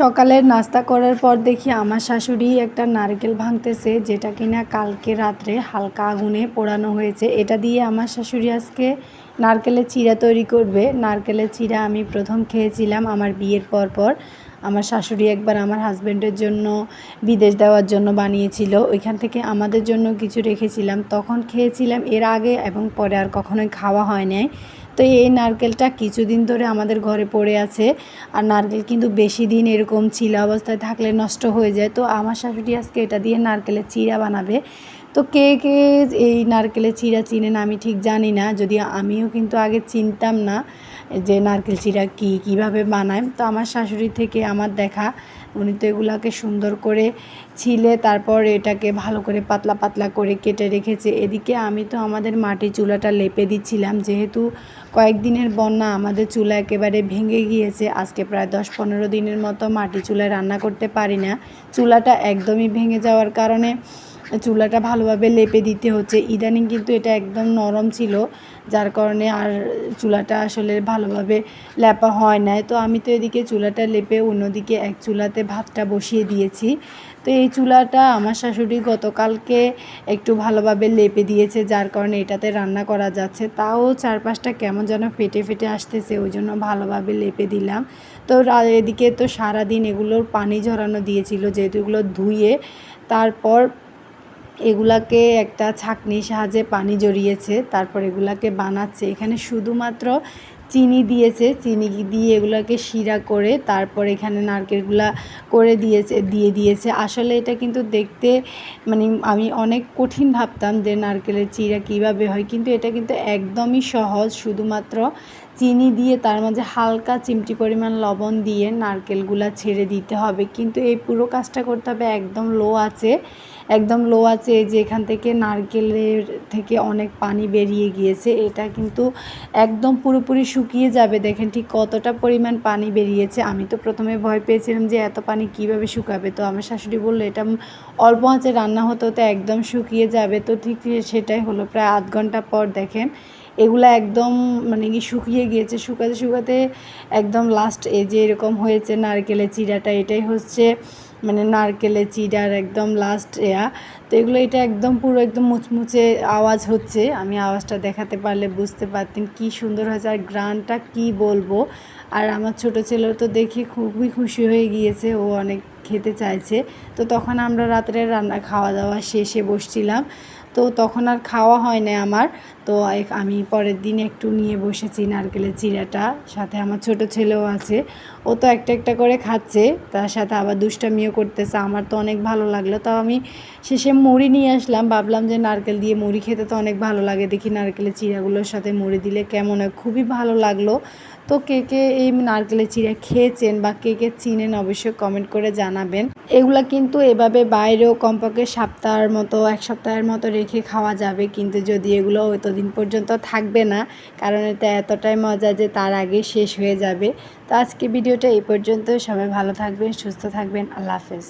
সকালের নাস্তা করার পর দেখি আমার শাশুড়ি একটা নারকেল ভাঙতেছে, যেটা কিনা কালকে রাত্রে হালকা আগুনে পোড়ানো হয়েছে। এটা দিয়ে আমার শাশুড়ি আজকে নারকেলের চিড়া তৈরি করবে। নারকেলের চিড়া আমি প্রথম খেয়েছিলাম আমার বিয়ের পর পর। আমার শাশুড়ি একবার আমার হাজব্যান্ডের জন্য বিদেশ দেওয়ার জন্য বানিয়েছিল। ওইখান থেকে আমাদের জন্য কিছু রেখেছিলাম। তখন খেয়েছিলাম এর আগে এবং পরে আর কখনোই খাওয়া হয় নাই। তো এই নারকেলটা কিছুদিন ধরে আমাদের ঘরে পড়ে আছে। আর নারকেল কিন্তু বেশি দিন এরকম ছিল অবস্থায় থাকলে নষ্ট হয়ে যায়। তো আমার শাশুড়ি আজকে এটা দিয়ে নারকেলের চিড়া বানাবে। তো কে কে এই নারকেলের চিড়া চিনেন আমি ঠিক জানি না। যদি আমিও কিন্তু আগে চিনতাম না যে নারকেল চিড়া কী, কীভাবে বানায়। তো আমার শাশুড়ি থেকে আমার দেখা উনি তো এগুলাকে সুন্দর করে ছিলে, তারপর এটাকে ভালো করে পাতলা পাতলা করে কেটে রেখেছে। এদিকে আমি তো আমাদের মাটি চুলাটা লেপে দিচ্ছিলাম, যেহেতু কয়েকদিনের বন্যা আমাদের চুলা একেবারে ভেঙে গিয়েছে। আজকে প্রায় দশ পনেরো দিনের মতো মাটি চুলায় রান্না করতে পারি না। চুলাটা একদমই ভেঙে যাওয়ার কারণে চুলাটা ভালোভাবে লেপে দিতে হচ্ছে। ইদানিং কিন্তু এটা একদম নরম ছিল, যার কারণে আর চুলাটা আসলে ভালোভাবে লেপা হয় নাই। তো আমি তো এদিকে চুলাটা লেপে অন্যদিকে এক চুলাতে ভাতটা বসিয়ে দিয়েছি। তো এই চুলাটা আমার শাশুড়ি গতকালকে একটু ভালোভাবে লেপে দিয়েছে, যার কারণে এটাতে রান্না করা যাচ্ছে। তাও চারপাশটা কেমন যেন ফেটে ফেটে আসতেছে, ওই জন্য ভালোভাবে লেপে দিলাম। তো এদিকে তো সারাদিন এগুলোর পানি ঝরানো দিয়েছিল, যেহেতু এগুলো ধুয়ে তারপর এগুলাকে একটা ছাঁকনির সাহায্যে পানি জড়িয়েছে তারপর এগুলাকে বানাচ্ছে। এখানে শুধুমাত্র চিনি দিয়েছে, চিনি দিয়ে এগুলোকে শিরা করে তারপর এখানে নারকেলগুলা করে দিয়েছে, দিয়ে দিয়েছে। আসলে এটা কিন্তু দেখতে মানে আমি অনেক কঠিন ভাবতাম যে নারকেলের চিরা কীভাবে হয়, কিন্তু এটা কিন্তু একদমই সহজ। শুধুমাত্র চিনি দিয়ে তার মাঝে হালকা চিমটি পরিমাণ লবণ দিয়ে নারকেলগুলা ছেড়ে দিতে হবে। কিন্তু এই পুরো কাজটা করতে হবে একদম লো আছে একদম লো আছে যে এখান থেকে নারকেলের থেকে অনেক পানি বেরিয়ে গিয়েছে। এটা কিন্তু একদম পুরোপুরি শুকিয়ে যাবে। দেখেন ঠিক কতটা পরিমাণ পানি বেরিয়েছে। আমি তো প্রথমে ভয় পেয়েছিলাম যে এত পানি কীভাবে শুকাবে। তো আমার শাশুড়ি বলল, এটা অল্প আঁচে রান্না হতে হতে একদম শুকিয়ে যাবে। তো ঠিক সেটাই হলো। প্রায় আধ ঘণ্টা পর দেখেন এগুলো একদম মানে কি শুকিয়ে গিয়েছে। শুকাতে শুকাতে একদম লাস্ট যে এরকম হয়েছে নারকেলের চিড়াটা, এটাই হচ্ছে মানে নারকেলের চিড়ার একদম লাস্ট এয়া। তো এগুলো, এটা একদম পুরো একদম মুচমুচে আওয়াজ হচ্ছে। আমি আওয়াজটা দেখাতে পারলে বুঝতে পারতেন কি সুন্দর হয়েছে আর গ্রানটা কী বলব। আর আমার ছোট ছেলে তো দেখে খুবই খুশি হয়ে গিয়েছে, ও অনেক খেতে চাইছে। তো তখন আমরা রাত্রে রান্না খাওয়া দাওয়া শেষে বসছিলাম। তো তখন আর খাওয়া হয় না আমার। তো আমি পরের দিন একটু নিয়ে বসেছি নারকেলের চিড়াটা, সাথে আমার ছোট ছেলেও আছে। ও তো একটা একটা করে খাচ্ছে, তার সাথে আবার দুষ্টামিও করতেছে, আমার তো অনেক ভালো লাগল। তাও আমি শেষে মুড়ি নিয়ে আসলাম, ভাবলাম যে নারকেল দিয়ে মুড়ি খেতে তো অনেক ভালো লাগে, দেখি নারকেলের চিড়াগুলোর সাথে মুড়ি দিলে কেমন হয়, খুবই ভালো লাগল। তো কে কে এই নারকেলের চিড়া খেয়েছেন বা কে কে চিনেন অবশ্যই কমেন্ট করে জানাবেন। এগুলা কিন্তু এভাবে বাইরেও কমপক্ষে সপ্তাহের মতো, এক সপ্তাহের মতো রেখে খাওয়া যাবে, কিন্তু যদি এগুলো এতদিন পর্যন্ত থাকবে না, কারণ এটা এতটাই মজা যে তার আগে শেষ হয়ে যাবে। তো আজকে ভিডিওটা এই পর্যন্ত সবাই ভালো থাকবেন, সুস্থ থাকবেন। আল্লাহ হাফেজ।